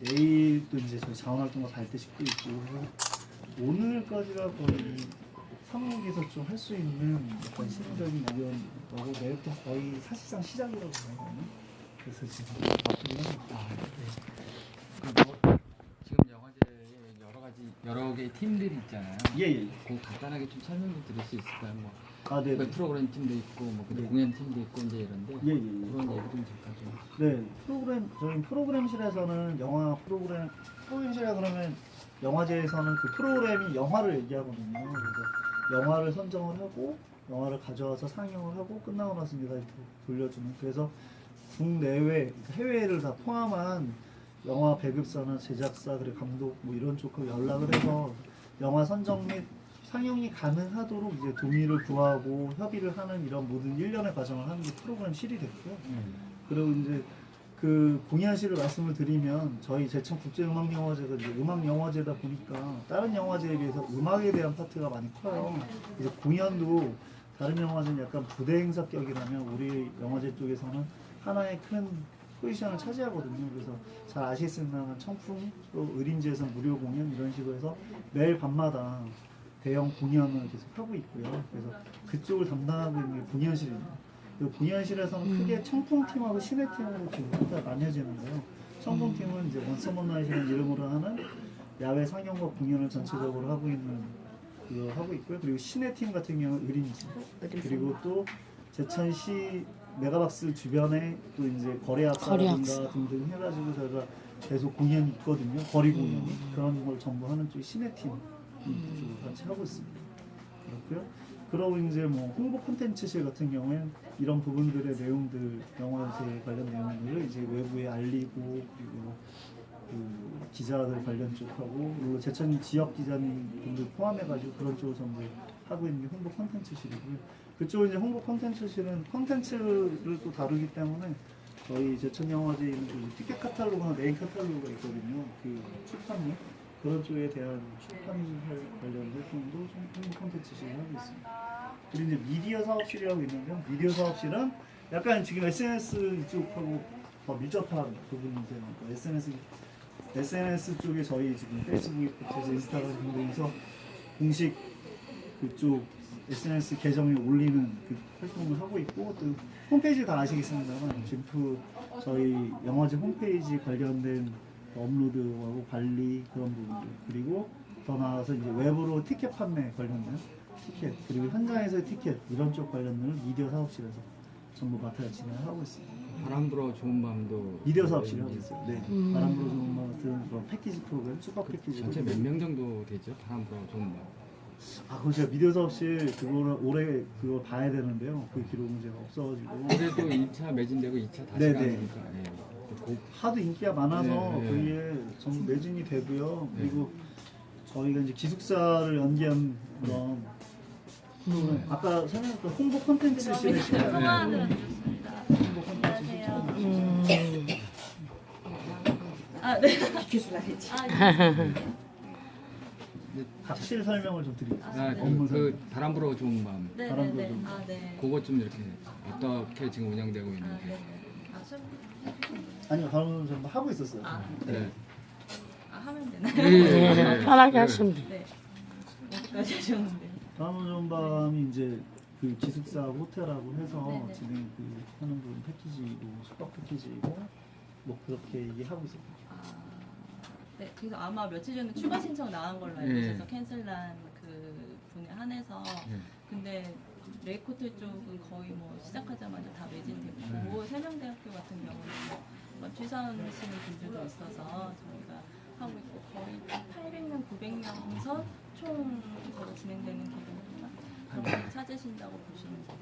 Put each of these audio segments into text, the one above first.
내일도 이제 저희 자원활동가 발대 싣고 있고 오늘까지가 거의 사무국에서 좀 할 수 있는 약간 이런 거고 내일부터 거의 사실상 시작이라고 보거든요. 그래서 지금 바쁘긴 합니다. 지금 영화제에 여러 개의 팀들이 있잖아요. 예 예. 그 간단하게 좀 설명 좀 드릴 수 있을까요? 뭐 아 네. 그 프로그램 팀도 있고 뭐 근데 네. 공연 팀도 있고 이제 이런데 예예. 그런 얘기 좀 잠깐 좀. 네 프로그램 저희 프로그램실에서는 영화 프로그램 프로그램실에 그러면 영화제에서는 그 프로그램이 영화를 얘기하거든요. 그래서 영화를 선정을 하고 영화를 가져와서 상영을 하고 끝나고 나서 이제 다시 도- 돌려주는 그래서 국내외 해외를 다 포함한 영화 배급사나 제작사 그리고 감독 뭐 이런 쪽하고 연락을 해서 영화 선정 및 상영이 가능하도록 이제 동의를 구하고 협의를 하는 이런 모든 일련의 과정을 하는 게 프로그램 실이 됐고요. 그리고 이제 그 공연실을 말씀을 드리면 저희 제천 국제음악영화제가 이제 음악영화제다 보니까 다른 영화제에 비해서 음악에 대한 파트가 많이 커요. 그래서 공연도 다른 영화제는 약간 부대 행사격이라면 우리 영화제 쪽에서는 하나의 큰 포지션을 차지하거든요. 그래서 잘 아시겠지만 청풍 또 의림지에서 무료 공연 이런 식으로 해서 매일 밤마다 대형 공연을 계속 하고 있고요. 그래서 그쪽을 담당하고 있는 게 공연실입니다. 그 공연실에서는 크게 청풍팀하고 시내팀으로 지금 일다 나뉘어지는데요. 청풍팀은 이제 원서먼 나이트라는 이름으로 하는 야외 상영과 공연을 전체적으로 하고 있는 그거 하고 있고요. 그리고 시내팀 같은 경우는 의림지 그리고 또 제천시 메가박스 주변에 또 이제 거래학사라든가 등등 해가지고 저희가 계속 공연이 있거든요. 거리 공연이 그런 걸 전부 하는 쪽이 시내팀 쪽으로 같이 하고 있습니다. 그렇고요. 그러고 이제 뭐 홍보 콘텐츠실 같은 경우엔 이런 부분들의 내용들 영화제 관련 내용들을 이제 외부에 알리고 그리고 그 기자들 관련 쪽하고 그리고 제천 지역 기자님 분들 포함해가지고 그런 쪽을 전부 하고 있는 게 홍보 콘텐츠실이고요. 그쪽은 이제 홍보 콘텐츠실은 콘텐츠를 또 다루기 때문에 저희 제천 영화제에 있는 그 티켓 카탈로그나 메인 카탈로그가 있거든요. 그 출판물 그런 쪽에 대한 출판 관련 활동도 좀 홍보 콘텐츠실을 하고 있습니다. 그리고 이제 미디어 사업실이라고 있는데요. 미디어 사업실은 약간 지금 SNS 이쪽하고 더 밀접한 부분인데요. 그러니까 SNS SNS 쪽에 저희 지금 페이스북부터 인스타그램 등등에서 공식 그쪽 SNS 계정에 올리는 그 활동을 하고 있고 또 홈페이지 다 아시겠습니다만 진프 저희 영화제 홈페이지 관련된 업로드하고 관리 그런 부분들 그리고 더 나아가서 이제 외부로 티켓 판매 관련된 티켓 그리고 현장에서의 티켓 이런 쪽 관련들을 미디어 사업실에서 전부 맡아 진행하고 있습니다. 바람 불어 좋은 밤도 미디어 사업실이 하고 있어요. 네. 바람 불어주는 것 같은 그런 패키지 프로그램, 수박 패키지. 전체 몇 명 정도 되죠? 바람 불어 좋은 밤. 아, 그거 제가 미디어 사업실 그거를 올해 그걸 봐야 되는데요. 그 기록은 제가 없어가지고. 그래도 2차 매진되고 2차 다시 네네. 가니까 예. 그 하도 인기가 많아서 네, 네. 거기에 전 매진이 되고요. 그리고 저희가 이제 기숙사를 연기한 그런 프로그램. 아까 설명했던 홍보 콘텐츠 실에 통화 네. 들어주셨습니다. 홍보 콘텐츠 실처럼 아, 네. 아, 네. 각실 설명을 좀 드릴게요. 아, 업무 그, 그 바람 불어 좋은 밤 네, 바람 네, 네. 불어주는 아, 네. 그것 좀 이렇게 어떻게 지금 운영되고 아, 네. 있는지 네. 아, 설 아니요, 다른 좀 하고 있었어요. 아, 네. 아, 하면 되나요? 예, 예, 예. 편하게 하시면 돼요. 네. 어디까지 하셨는데? 다음 좋은 밤이 이제 그 기숙사 호텔하고 해서 네 네. 진행 그 하는 부분 패키지고 숙박 패키지고 뭐 그렇게 얘기하고 있었거든요. 아, 네. 그래서 아마 며칠 전에 추가 신청 나간 걸로 알고 예. 있어서 캔슬난 그 분에 한해서 예. 근데 레이코트 쪽은 거의 뭐 시작하자마자 다 매진됐고 세명대학교 같은 경우는 뭐 취사하시는 분들도 있어서 저희가 하고 있고 거의 800명, 900명에서 총 거로 진행되는 기간이나 그렇게 찾으신다고 보시면 돼요.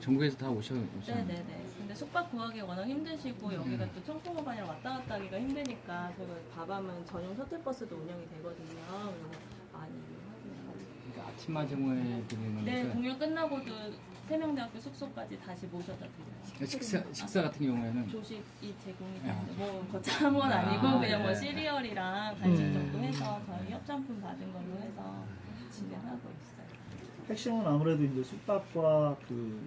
전국에서 다 오셔 오셔. 네네네. 근데 숙박 구하기 워낙 힘드시고 여기가 또 청풍호반이랑 왔다 갔다 하기가 힘드니까 저희가 밤하면 전용 셔틀버스도 운영이 되거든요. 그래서 많이 이용하고 그러니까 아침 마중에 드리는 네, 그 공연 끝나고도 세명대학교 숙소까지 다시 모셔다 드려요. 식사 식사 같은 경우에는 조식이 제공이 아, 되는데 뭐 거창한 건 아니고 아, 그냥 뭐 네. 시리얼이랑 간식 정도 해서 저희 협찬품 받은 걸로 해서 진행하고 있어요. 핵심은 아무래도 이제 숙박과 그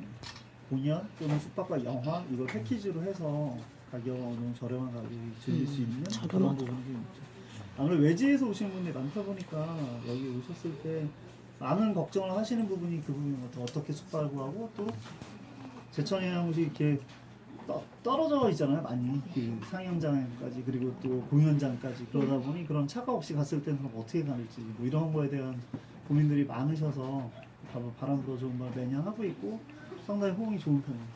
공연 또는 숙박과 영화 이걸 패키지로 해서 가격 어느 정도 저렴한 가격이 즐길 수 있는 그런 저렴하다. 부분이 좀 있죠. 아무래도 외지에서 오신 분들이 많다 보니까 여기 오셨을 때 많은 걱정을 하시는 부분이 그 부분인 것 같아요. 어떻게 숙박을 하고 또 제천이 형이 이렇게 떠, 떨어져 있잖아요 많이 그 상영장까지 그리고 또 공연장까지 그러다 보니 그런 차가 없이 갔을 때는 그럼 어떻게 가는지 뭐 이런 거에 대한 고민들이 많으셔서 바로 바람 불어주는 걸 매년 하고 있고 상당히 호응이 좋은 편입니다.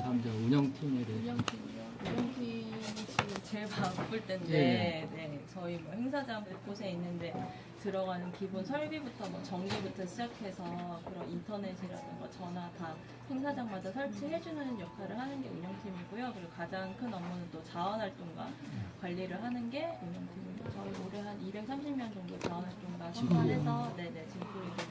다음 이제 운영팀에 대해 운영팀이요. 운영팀이 지금 제일 바쁠 때인데, 네. 네, 저희 뭐 행사장 곳곳에 있는데 들어가는 기본 설비부터 뭐 전기부터 시작해서 그런 인터넷이라든가 전화 다 행사장마다 설치해주는 역할을 하는 게 운영팀이고요. 그리고 가장 큰 업무는 또 자원활동가 관리를 하는 게 운영팀이고 저희 올해 한 230명 정도 자원활동가 선발해서 네네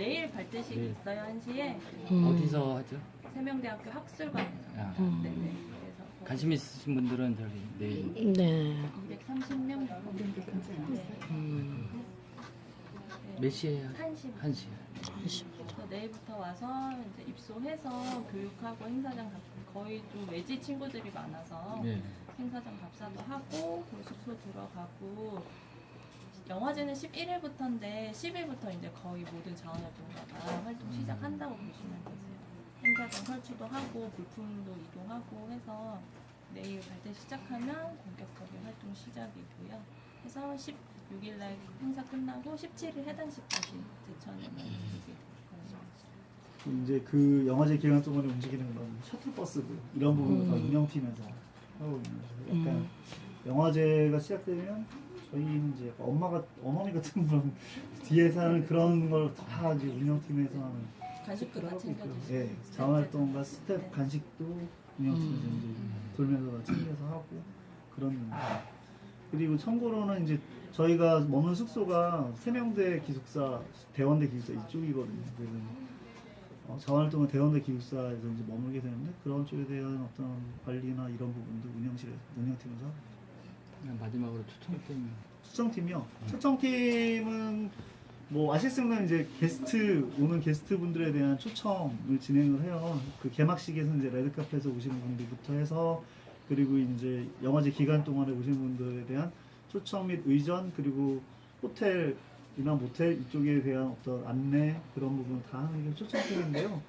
내일 발대식이 네. 있어요 한 시에 음. 어디서 하죠? 세명대학교 학술관에서 아, 음. 네네 그래서 관심 있으신 분들은 저기 내일 네. 230명 네. 음. 몇 시에 한 시. 한 시. 그래서 내일부터 와서 이제 입소해서 교육하고 행사장 가 거의 좀 외지 친구들이 많아서 네. 행사장 답사도 하고 그리고 숙소 들어가고 영화제는 11일부터인데 10일부터 이제 거의 모든 자원활동가가 활동 시작한다고 보시면 되세요. 행사장 설치도 하고 불품도 이동하고 해서 내일 발대 시작하면 본격적인 활동 시작이고요. 해서 16일 날 행사 끝나고 17일 해단식까지 제천에는 이게 거예요. 이제 그 영화제 기간 동안에 움직이는 그런 셔틀버스들 이런 부분을 다 음. 운영팀에서 하고 있는 거예요. 약간 음. 영화제가 시작되면 저희는 이제 약간 엄마가 어머니 같은 분 뒤에서 하는 그런 걸 다 이제 운영팀에서 하는 간식도 다. 챙겨주시고 예, 자원활동과 스텝 네. 간식도 운영팀에서 음. 이제 돌면서 다 챙겨서 하고 그런 그리고 참고로는 이제 저희가 머문 숙소가 세명대 기숙사, 대원대 기숙사 이쪽이거든요. 그래서 어, 자원활동은 대원대 기숙사에서 이제 머물게 되는데 그런 쪽에 대한 어떤 관리나 이런 부분도 운영실에서 운영팀에서 하고 마지막으로 초청팀 추천팀이요. 추천팀은 뭐 아시겠지만 이제 게스트 오는 게스트 분들에 대한 초청을 진행을 해요. 그 개막식에서 이제 레드카페에서 오시는 분들부터 해서 그리고 이제 영화제 기간 동안에 오신 분들에 대한 초청 및 의전 그리고 호텔이나 모텔 이쪽에 대한 어떤 안내 그런 부분 다 하는 게 초청팀인데요.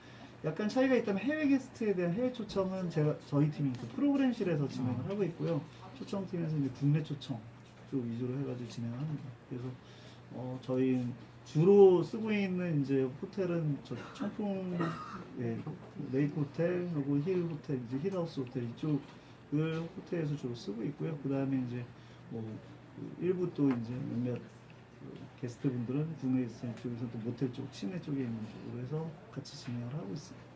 약간 차이가 있다면 해외 게스트에 대한 해외 초청은 제가 저희 팀이 그 프로그램실에서 진행을 하고 있고요. 초청팀에서 이제 국내 초청 쪽 위주로 해가지고 진행을 합니다. 그래서 어, 저희 주로 쓰고 있는 이제 호텔은 저 청풍 예, 레이크 호텔 그리고 힐 호텔 이제 힐하우스 호텔 이쪽을 호텔에서 주로 쓰고 있고요. 그 다음에 이제 뭐그 일부 또 이제 몇몇 그 게스트분들은 국내 있는 쪽에서 또 모텔 쪽 시내 쪽에 있는 쪽으로 해서 같이 진행을 하고 있습니다.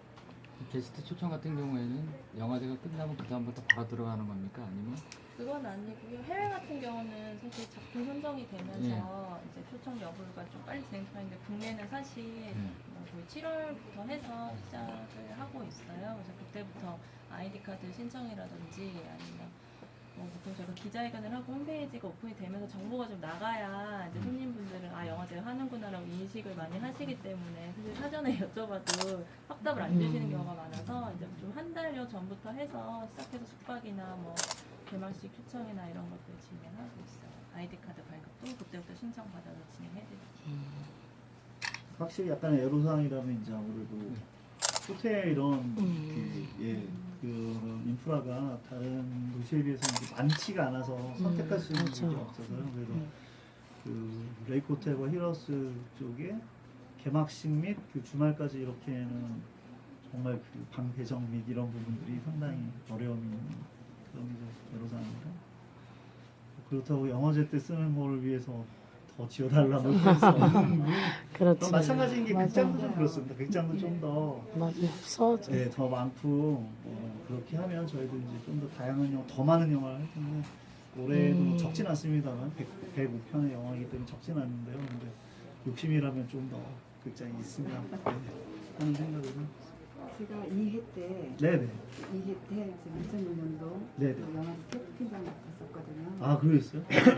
게스트 초청 같은 경우에는 영화제가 끝나면 그 다음부터 바로 들어가는 겁니까? 아니면 그건 아니고요. 해외 같은 경우는 사실 작품 선정이 되면서 이제 초청 여부가 좀 빨리 진행하는데 국내는 사실 뭐 거의 7월부터 해서 시작을 하고 있어요. 그래서 그때부터 아이디 카드 신청이라든지 아니면 뭐 보통 저희가 기자회견을 하고 홈페이지가 오픈이 되면서 정보가 좀 나가야 인식을 많이 하시기 때문에 사실 사전에 여쭤봐도 확답을 안 주시는 음. 경우가 많아서 이제 좀 한 달여 전부터 해서 시작해서 숙박이나 뭐 개막식 초청이나 이런 것들 진행하고 있어요. 아이디 카드 발급도 그때부터 신청 받아서 진행해드리고. 확실히 약간 애로사항이라면 이제 아무래도 호텔 이런 음. 그, 예, 그 인프라가 다른 도시에 비해서 이제 많지가 않아서 선택할 수 있는. 게 없어서요. 그래서 음. 그 레이크 호텔과 힐하우스 쪽에 개막식 및 그 주말까지 이렇게는 정말 그 방 배정 및 이런 부분들이 상당히 어려움이 있는 그런 게 애로사항입니다. 그렇다고 영화제 때 쓰는 걸 위해서 더 지어달라고 그렇지. 그럼 마찬가지인 게. 극장도 좀 그렇습니다. 극장도 좀더 맞아. 써져. 네, 더 많고 어, 그렇게 하면 저희도 이제 좀 더 다양한 영화, 더 많은 영화를 할 텐데 올해도 음. 적진 않습니다만 100, 105편의 영화이기 때문에 적진 않는데요. 근데 욕심이라면 좀 더 극장이 있으면 네, 하는 생각으로 제가 2회 때 네네 2회 때 2006년도 네네. 영화 캡틴장 맡았었거든요. 아 그러셨어요?